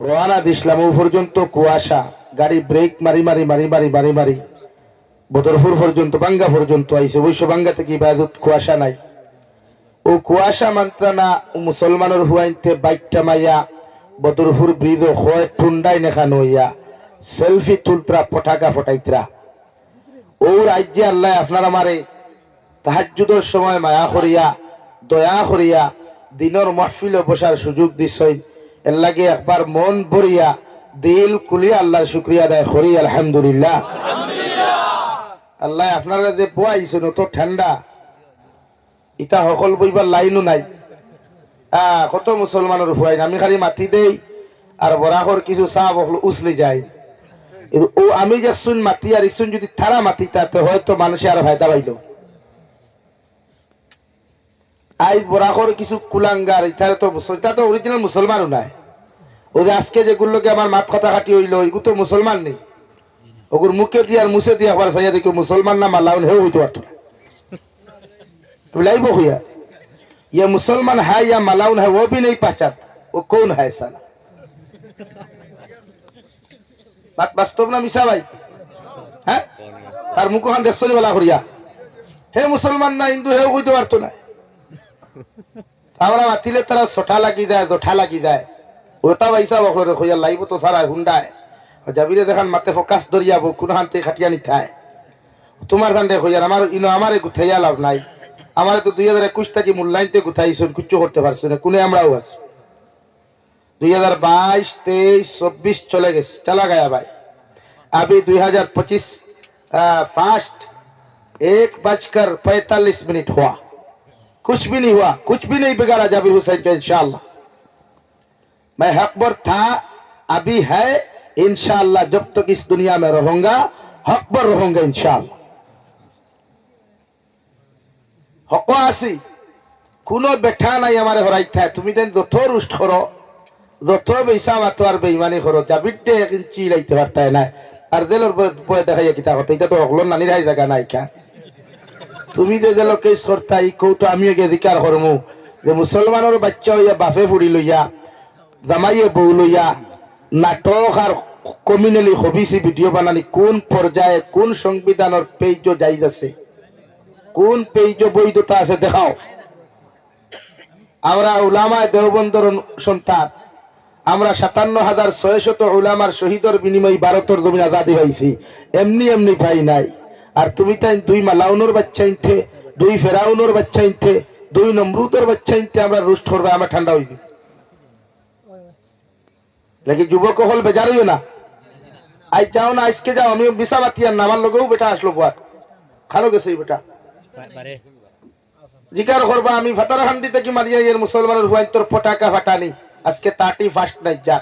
রোয়ানা দিসলাম ও পর্যন্ত কুয়াশা, গাড়ি ব্রেক মারি মারি মারি মারি মারি মারি। বদরপুর পর্যন্ত, বাঙ্গা পর্যন্ত আইছে, অবশ্য বাঙ্গা থেকে ইবাদত কুয়াশা নাই। ও কুয়াশা মন্ত্রণা ও মুসলমানের হুয়াইতে বাইকটা মাইয়া বদরপুর ব্রিজ হয় টুন্ডাই নেখানো হইয়া সেলফি তুলত্রা পটাকা ফটাইত্রা। ও রাজ্যে আল্লাহ আপনার আমারে তাহাজ্জুদের সময় মায়া করিয়া, দয়া করিয়া দিনের মহফিল বসার সুযোগ দিছই এর লাগে একবার মন ভরিয়া দিল কুলিয়া আল্লাহ শুক্রিয়া আদায় করি আলহামদুলিল্লাহ। আল্লাহ আপনারা যে পোয়াইছেন তো ঠান্ডা। ইটা সকল বইবার লাইনও নাই। আহ কত মুসলমানের হুয়াই আমি খালি মাতি দেই আর বরাকর কিছু চাহ বকলো উছলি যায়। ও আমি যে শুন মাতি আর ইসুন যদি থারা মাতি তাতে হয়তো মানুষে আর ফায়দা পাইল। আজ বরাকর কিছু কুলাঙ্গার ইতারে তো ইতা তো অরিজিনাল মুসলমানও নাই। ওই যে আজকে যেগুলোকে আমার মাত কথা কাটি হইল ওইগুলো তো মুসলমান নেই। ওগুর মুখে দিয়ে আর মুছে দিয়ে আবার সাইয়া দেখি মুসলমান না মালাউন হেউ হইতে পারত না। লাইব হইয়া। ইয়া মুসলমান হ্যাঁ ইয়া মালাউন হ্যাঁ ও বি নেই পাচার ও কোন হ্যাঁ সালা। বাত বাস্তব না মিশা ভাই? হ্যাঁ? তার মুখ ওখান দেখছ বলা করিয়া? হে মুসলমান না হিন্দু হেউ হইতে পারতো না। আমরা মাতিলে তারা সোঠা লাগি দেয়, জঠা লাগি দেয়। ওটা পয়সা বকরে কইয়া লাইব তো সারা হুন্ডায় যাবিরে দেখান মাতে ফোকাস ধরিয়াব কোন হানতে খাটিয়া নিথায় তোমার কান্দে কইয়ার আমার ইনো আমারে গুথাইয়া লাভ নাই আমারে তো দুই হাজার একুশ থেকে মূল্যায়নতে গুথাইছেন কিচ্ছু করতে পারছে না কোনে আমরাও আছি দুই हजार बाईस तेईस चौबीस चले गए चला गया भाई अभी दुई हजार पच्चीस फास्ट एक बजकर पैतालीस मिनट हुआ कुछ भी नहीं हुआ कुछ भी नहीं बिगाड़ा जाबिर हुसैन का इंशाल्लाह मैं हकबर था अभी है इंशाल्लाह जब तक इस दुनिया में रहूंगा हकबर रहूंगा इंशाल्लाह হক আছি কোনো বেঠা নাই আমার হরাই থায় তুমি যেন যত রুষ্ট করো যত বেসা মাতো আর বেইমানি করো যাবিতে এক ইঞ্চি লাইতে পারতায় না আর জেলের বয়ে দেখাইয়া কিতা কথা এটা তো হকলো নানির হাই জায়গা নাই খা তুমি যে জেল কেস করতা ই কৌটো আমি আগে অধিকার করমু যে মুসলমানের বাচ্চা হইয়া বাপে ফুড়ি লইয়া জামাইয়ে বউ লইয়া নাটক আর কমিউনালি হবিসি ভিডিও বানানি কোন পর্যায়ে কোন সংবিধানের পেজ যাইজ আছে? কোন পেজ বৈধতা আছে দেখাও। আমরা উলামায় দেওবন্দর সন্তান। আমরা সাতান্ন হাজার ছয়শত উলামার শহীদর বিনিময় ভারতের জমিন আজাদি পাইছি। এমনি এমনি পাই নাই। আর তুমি তাই দুই মালাউনের বাচ্চা ইনতে দুই ফেরাউনের বাচ্চা ইনতে দুই নমরুদের বাচ্চা ইনতে আমরা রুষ্ট করবে আমরা ঠান্ডা হইবি লাগি যুবক হল বেজার হইও না। আজ যাও না আজকে যাও আমি বিশা বাতিয়ার না আমার লগেও বেটা আসলো বুয়ার খানো গেছে বেটা। জিকার করবা আমি ফাতার হান্ডি থেকে মারিয়া এর মুসলমানের হুয়াই তোর পটাকা ফাটানি। আজকে তাটি ফাস্ট নাই যা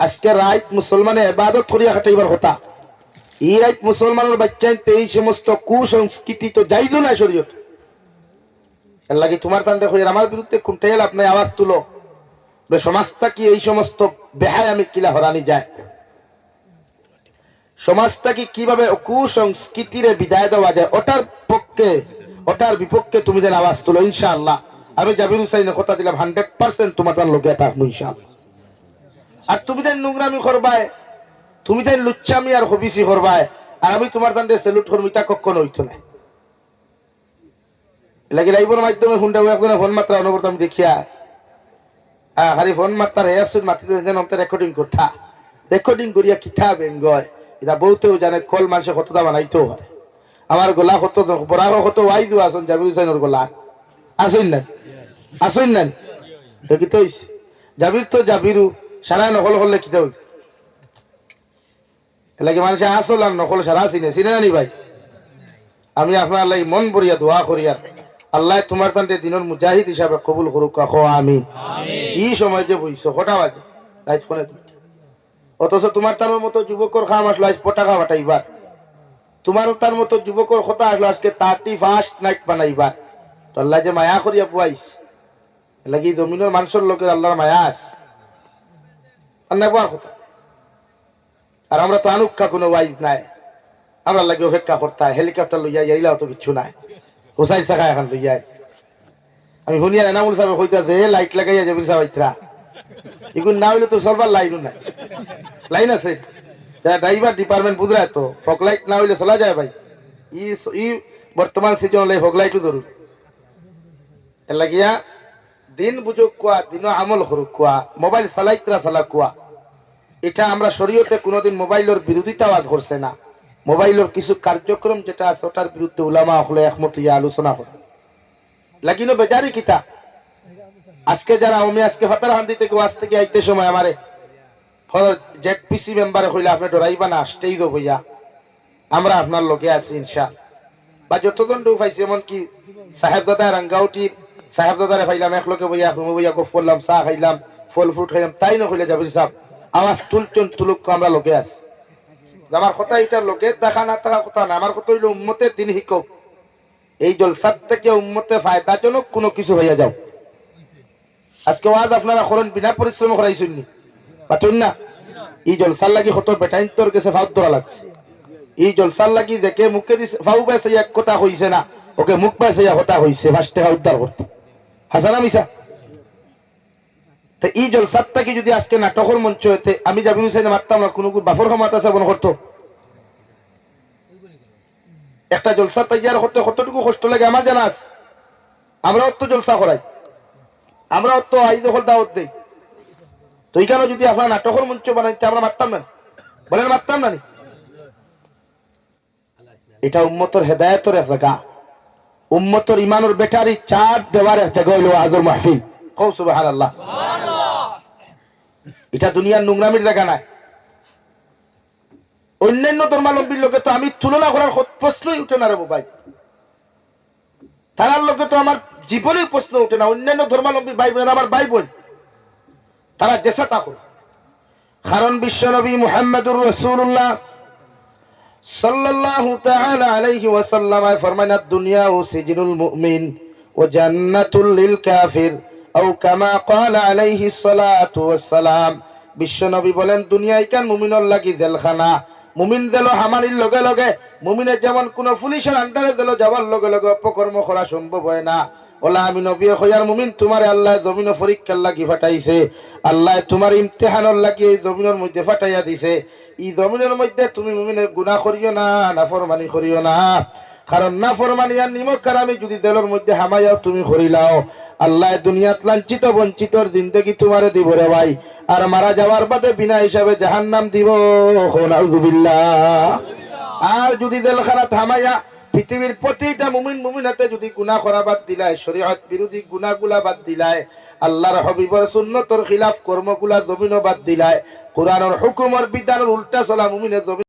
আজকে রাইত মুসলমানে এবাদত করিয়া খাটাইবার কথা। এই রাইত মুসলমানের বাচ্চাই এই সমস্ত কুসংস্কৃতি তো যাইজ না শরীয়ত। এর লাগি তোমার তান দেখো এর আমার বিরুদ্ধে কোনটাই আপনি আওয়াজ তুলো। সমাজটা কি এই সমস্ত বেহায় আমি কিলা হরানি যায়? সমাজটা কি কীভাবে কুসংস্কৃতিরে বিদায় দেওয়া যায়? ওটার পক্ষে, ওটার বিপক্ষে তুমি যেন আওয়াজ তুলো, ইনশাআল্লাহ। আমি জাবির হুসাইনের কথা দিলাম, হান্ড্রেড পার্সেন্ট তোমার তার লোকে থাকব, ইনশাআল্লাহ। আর তুমি তাই নোংরামি করবায়, তুমি তাই লুচ্চামি আর হবিসি করবায়, আর আমি তোমার তান্ডে সেলুট করব এটা কখনো হইতো না। লাগে লাইভের মাধ্যমে ফোনটা একজনে ফোন মাত্রা অনবরত আমি দেখিয়া আহ, খালি ফোন মাত্রার এসুর মাতিতে যেন রেকর্ডিং করতা রেকর্ডিং করিয়া কিতা বেঙ্গয় এটা বলতেও জানে কল মানুষে কতটা বানাইতেও পারে। আমার গোলা কত বরাহ কত ওয়াইজু আসুন জাবির হুসাইনের গোলা। আসুন না আসুন না দেখি তো। জাবির তো জাবিরু সারা নকল করলে কিতা হইব এলাকি মানুষে আসল আর নকল সারা চিনে। চিনে জানি ভাই? আমি আপনার লাগি মন ভরিয়া দোয়া করিয়া আল্লাহ তোমার তান্তে দিনের মুজাহিদ হিসাবে কবুল করুক কাকো আমিন। এই সময় যে বইছো কটা বাজে? রাইত ফোনে অথচ তোমার তার মতো যুবকর খাম আসলো আজ পটাকা বাটাইবার। তোমার তার মতো যুবকর কথা আসলো আজকে তার্টি ফার্স্ট নাইট বানাইবার। তো আল্লাহ যে মায়া করিয়া পুয়াইস লাগি জমিনের মানুষের লোকের আল্লাহর মায়া আস। আর নেবার কথা? আর আমরা তো আনুক্ষা কোনো ওয়াইজ নাই। আমরা লাগে অপেক্ষা করতে হয় হেলিকপ্টার লইয়া যাইলাও তো কিচ্ছু নাই। হুসাইন শাখা এখন লইয়া আমি শুনিয়া এনামুল সাহেব কইতা যে লাইট লাগাইয়া যাবি সাহেব এগুলো না হইলে তো চলবার লাইনও নাই। লাইন আছে। যারা ড্রাইভার ডিপার্টমেন্ট বুঝরায় তো ফক লাইট না হইলে চলা যায় ভাই। ই ই বর্তমান সিজন ফক লাইটও ধরুন লাগিয়া দিন বুঝুক কোয়া দিন আমল করুক কোয়া মোবাইল চালাইতরা চালা কোয়া। এটা আমরা শরীয়তে কোনোদিন মোবাইলের বিরোধিতা আওয়াজ করছে না। মোবাইলের কিছু কার্যক্রম যেটা আছে ওটার বিরুদ্ধে উলামা হলে একমত ইয়া আলোচনা করে লাগিনো বেজারি কিতা? আজকে যারা আমি আজকে ফাতার হান্দি থেকে ওয়াজ থেকে আইতে সময় আমারে জেড পিসি মেম্বারে কইলে, আপনি ডরাইবা না আসতেই দো ভইয়া আমরা আপনার লোকে আছি, ইনশা। বা যতজন ডু পাইছি, এমনকি সাহেব দাদা রাঙ্গাউটির সাহেব দাদারে পাইলাম এক লোকে বইয়া তুমি বইয়া, গপ করলাম, চা খাইলাম ফল ফ্রুট খাইলাম, তাই না কইলে যাবির সাহেব আওয়াজ তুলচন তুলুক আমরা লোকে আছি। আমার কথা এটা লোকের দেখা না থাকা কথা না। আমার কথা হইল উম্মতের দিন শিকক এই জলসার থেকে উম্মতে ফায়দাজনক কোনো কিছু হইয়া যাও। আজকে ওয়াজ আপনারা করেন, বিনা পরিশ্রম করাইছেন নি। পাঠুন না? এই জলসার লাগি হতো বেটাইন তোর কাছে ফাউত ধরা লাগছে। এই জলসার লাগি দেখে মুখে দিছে, ফাউ বেসে এক কথা হইছে না, ওকে মুখ বেসে কথা হইছে ফার্স্ট টাকা উদ্ধার করতে। হাসানা মিসা? এই যদি আজকে নাটকের মঞ্চ হইতে আমি মারতাম না, কোনো বাফর ক্ষমতা মনে করতো? একটা জলসা করতে কতটুকু কষ্ট লাগে আমার জানা আছে। আমরাও তো জলসা করাই। আমরাও তো আই দখল দাওয়াত দেই। তো যদি আপনার নাটকের মঞ্চ বানাইতে আমরা মারতাম না বলেন মারতাম না এটা উম্মতর হেদায়তর এক জায়গা উম্মতর ইমানুর বেটারি চার দেওয়ার এক জায়গা হইল আজর মাহফিল। কৌ সুবাহান আল্লাহ এটা দুনিয়ার নোংরামির জায়গা নাই। অন্যান্য ধর্মাবলম্বীর লোকে তো আমি তুলনা করার প্রশ্নই উঠে না রে ভাই তারার লোকে তো আমার জীবনে প্রশ্ন উঠে না, অন্যান্য ধর্মাবলম্বী ভাই বোন আমার ভাই বোন তারা দেশে থাকো কারণ বিশ্বনবী মুহাম্মদুর রসুল্লাহ সাল্লাল্লাহু তাআলা আলাইহি ওয়াসাল্লাম ফরমান দুনিয়া ও সিজনুল মুমিন ও জান্নাতুল লিল কাফির, আও কামা ক্বালা আলাইহি সালাতু ওয়াসসালাম বিশ্বনবী বলেন দুনিয়া ইকান মুমিনর লাগি জেলখানা? মুমিন দিল হামানির লগে লগে, মুমিনের যেমন কোন পুলিশের আন্ডারে দিল যাবার লগে লগে অপকর্ম করা সম্ভব হয় না। ওলা আমি নবী হইয়ার মুমিন তোমার আল্লাহ জমিন পরীক্ষার লাগি ফাটাইছে। আল্লাহ তোমার ইমতেহানের লাগি এই জমিনের মধ্যে ফাটাইয়া দিছে। ই জমিনের মধ্যে তুমি মুমিনের গুনাহ করিও না, নাফরমানি করিও না। কারণ নাফরমানি আর নিমক কারামি যদি দেলের মধ্যে হামাইয়াও তুমি করিলাও আল্লাহ দুনিয়াত লাঞ্ছিত, বঞ্চিতর জিন্দগি তোমারে দিব রে ভাই। আর মারা যাওয়ার বাদে বিনা হিসাবে জাহান্নাম দিব। নাউজুবিল্লাহ। আর যদি দেল খারাপ থামাইয়া পৃথিবীর প্রতিটা মুমিন মুমিনাতে যদি গুনাহ করা বাদ দিলায়, শরীয়ত বিরোধী গুনাহগুলা বাদ দিলায়, আল্লাহর হবিবর সুন্নতর খিলাফ কর্মগুলা জমিনও বাদ দিলায় কোরআনের হুকুমর বিধানের উল্টা চলা মুমিনের জমিন